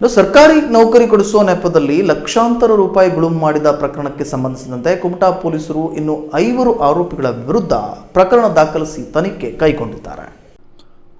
ಇನ್ನು ಸರ್ಕಾರಿ ನೌಕರಿ ಕೊಡಿಸುವ ನೆಪದಲ್ಲಿ ಲಕ್ಷಾಂತರ ರೂಪಾಯಿ ಗುಳುಂ ಮಾಡಿದ ಪ್ರಕರಣಕ್ಕೆ ಸಂಬಂಧಿಸಿದಂತೆ ಕುಮಟಾ ಪೊಲೀಸರು ಇನ್ನು ಐವರು ಆರೋಪಿಗಳ ವಿರುದ್ಧ ಪ್ರಕರಣ ದಾಖಲಿಸಿ ತನಿಖೆ ಕೈಗೊಂಡಿದ್ದಾರೆ.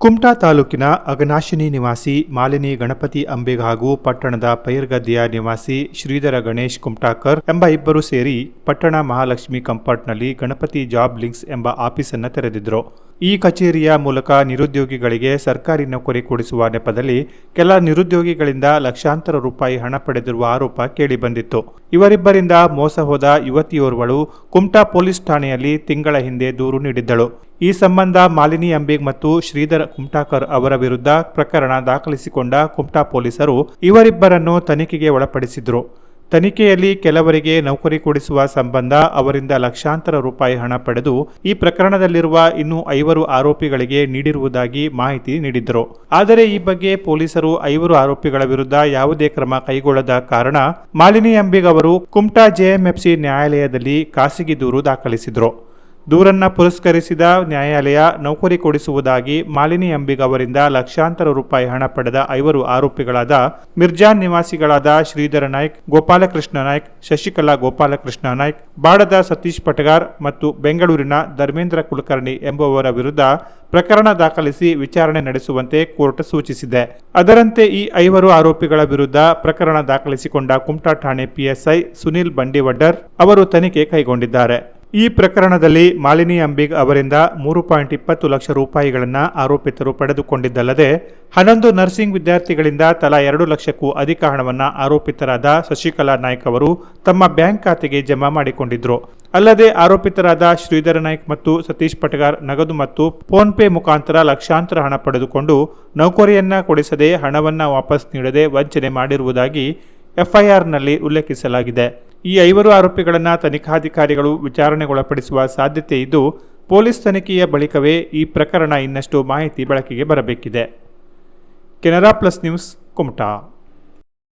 ಕುಮಟಾ ತಾಲೂಕಿನ ಅಗನಾಶಿನಿ ನಿವಾಸಿ ಮಾಲಿನಿ ಗಣಪತಿ ಅಂಬೇಗ್ ಹಾಗೂ ಪಟ್ಟಣದ ಪೈರ್ಗದ್ದೆಯ ನಿವಾಸಿ ಶ್ರೀಧರ ಗಣೇಶ್ ಕುಮಟಾಕರ್ ಎಂಬ ಇಬ್ಬರು ಸೇರಿ ಪಟ್ಟಣ ಮಹಾಲಕ್ಷ್ಮಿ ಕಂಪಾರ್ಟ್ನಲ್ಲಿ ಗಣಪತಿ ಜಾಬ್ ಲಿಂಕ್ಸ್ ಎಂಬ ಆಫೀಸನ್ನು ತೆರೆದಿದ್ರು. ಈ ಕಚೇರಿಯ ಮೂಲಕ ನಿರುದ್ಯೋಗಿಗಳಿಗೆ ಸರ್ಕಾರಿ ನೌಕರಿ ಕೊಡಿಸುವ ನೆಪದಲ್ಲಿ ಕೆಲ ನಿರುದ್ಯೋಗಿಗಳಿಂದ ಲಕ್ಷಾಂತರ ರೂಪಾಯಿ ಹಣ ಪಡೆದಿರುವ ಆರೋಪ ಕೇಳಿಬಂದಿತ್ತು. ಇವರಿಬ್ಬರಿಂದ ಮೋಸ ಹೋದ ಯುವತಿಯೋರ್ವಳು ಕುಮಟಾ ಪೊಲೀಸ್ ಠಾಣೆಯಲ್ಲಿ ತಿಂಗಳ ಹಿಂದೆ ದೂರು ನೀಡಿದ್ದಳು. ಈ ಸಂಬಂಧ ಮಾಲಿನಿ ಅಂಬಿಗ್ ಮತ್ತು ಶ್ರೀಧರ್ ಕುಮಟಾಕರ್ ಅವರ ವಿರುದ್ಧ ಪ್ರಕರಣ ದಾಖಲಿಸಿಕೊಂಡ ಕುಮಟಾ ಪೊಲೀಸರು ಇವರಿಬ್ಬರನ್ನು ತನಿಖೆಗೆ ಒಳಪಡಿಸಿದ್ರು. ತನಿಖೆಯಲ್ಲಿ ಕೆಲವರಿಗೆ ನೌಕರಿ ಕೊಡಿಸುವ ಸಂಬಂಧ ಅವರಿಂದ ಲಕ್ಷಾಂತರ ರೂಪಾಯಿ ಹಣ ಪಡೆದು ಈ ಪ್ರಕರಣದಲ್ಲಿರುವ ಇನ್ನೂ ಐವರು ಆರೋಪಿಗಳಿಗೆ ನೀಡಿರುವುದಾಗಿ ಮಾಹಿತಿ ನೀಡಿದ್ದರು. ಆದರೆ ಈ ಬಗ್ಗೆ ಪೊಲೀಸರು ಐವರು ಆರೋಪಿಗಳ ವಿರುದ್ಧ ಯಾವುದೇ ಕ್ರಮ ಕೈಗೊಳ್ಳದ ಕಾರಣ ಮಾಲಿನಿ ಅಂಬಿಗ್ ಅವರು ಕುಮಟಾ ಜೆಎಂಎಫ್ಸಿ ನ್ಯಾಯಾಲಯದಲ್ಲಿ ಖಾಸಗಿ ದೂರು ದಾಖಲಿಸಿದ್ರು. ದೂರನ್ನ ಪುರಸ್ಕರಿಸಿದ ನ್ಯಾಯಾಲಯ ನೌಕರಿ ಕೊಡಿಸುವುದಾಗಿ ಮಾಲಿನಿ ಅಂಬಿಗ್ ಅವರಿಂದ ಲಕ್ಷಾಂತರ ರೂಪಾಯಿ ಹಣ ಪಡೆದ ಐವರು ಆರೋಪಿಗಳಾದ ಮಿರ್ಜಾನ್ ನಿವಾಸಿಗಳಾದ ಶ್ರೀಧರ ನಾಯ್ಕ್, ಗೋಪಾಲಕೃಷ್ಣ ನಾಯ್ಕ್, ಶಶಿಕಲಾ ಗೋಪಾಲಕೃಷ್ಣ ನಾಯ್ಕ್, ಬಾಡದ ಸತೀಶ್ ಪಟಗಾರ್ ಮತ್ತು ಬೆಂಗಳೂರಿನ ಧರ್ಮೇಂದ್ರ ಕುಲಕರ್ಣಿ ಎಂಬುವರ ವಿರುದ್ಧ ಪ್ರಕರಣ ದಾಖಲಿಸಿ ವಿಚಾರಣೆ ನಡೆಸುವಂತೆ ಕೋರ್ಟ್ ಸೂಚಿಸಿದೆ. ಅದರಂತೆ ಈ ಐವರು ಆರೋಪಿಗಳ ವಿರುದ್ಧ ಪ್ರಕರಣ ದಾಖಲಿಸಿಕೊಂಡ ಕುಮಟಾ ಠಾಣೆ ಪಿಎಸ್ಐ ಸುನಿಲ್ ಬಂಡಿವಡ್ಡರ್ ಅವರು ತನಿಖೆ ಕೈಗೊಂಡಿದ್ದಾರೆ. ಈ ಪ್ರಕರಣದಲ್ಲಿ ಮಾಲಿನಿ ಅಂಬಿಗ್ ಅವರಿಂದ ಮೂರು ಪಾಯಿಂಟ್ ಇಪ್ಪತ್ತು ಲಕ್ಷ ರೂಪಾಯಿಗಳನ್ನು ಆರೋಪಿತರು ಪಡೆದುಕೊಂಡಿದ್ದಲ್ಲದೆ ಹನ್ನೊಂದು ನರ್ಸಿಂಗ್ ವಿದ್ಯಾರ್ಥಿಗಳಿಂದ ತಲಾ ಎರಡು ಲಕ್ಷಕ್ಕೂ ಅಧಿಕ ಹಣವನ್ನು ಆರೋಪಿತರಾದ ಶಶಿಕಲಾ ನಾಯ್ಕ್ ಅವರು ತಮ್ಮ ಬ್ಯಾಂಕ್ ಖಾತೆಗೆ ಜಮಾ ಮಾಡಿಕೊಂಡಿದ್ರು. ಅಲ್ಲದೆ ಆರೋಪಿತರಾದ ಶ್ರೀಧರ ನಾಯ್ಕ ಮತ್ತು ಸತೀಶ್ ಪಟಗಾರ್ ನಗದು ಮತ್ತು ಫೋನ್ ಪೇ ಮುಖಾಂತರ ಲಕ್ಷಾಂತರ ಹಣ ಪಡೆದುಕೊಂಡು ನೌಕರಿಯನ್ನ ಕೊಡಿಸದೆ ಹಣವನ್ನು ವಾಪಸ್ ನೀಡದೆ ವಂಚನೆ ಮಾಡಿರುವುದಾಗಿ ಎಫ್ಐಆರ್ನಲ್ಲಿ ಉಲ್ಲೇಖಿಸಲಾಗಿದೆ. ಈ ಐವರು ಆರೋಪಿಗಳನ್ನು ತನಿಖಾಧಿಕಾರಿಗಳು ವಿಚಾರಣೆಗೊಳಪಡಿಸುವ ಸಾಧ್ಯತೆ ಇದ್ದು, ಪೊಲೀಸ್ ತನಿಖೆಯ ಬಳಿಕವೇ ಈ ಪ್ರಕರಣ ಇನ್ನಷ್ಟು ಮಾಹಿತಿ ಬೆಳಕಿಗೆ ಬರಬೇಕಿದೆ. Canara plus news, Kumta.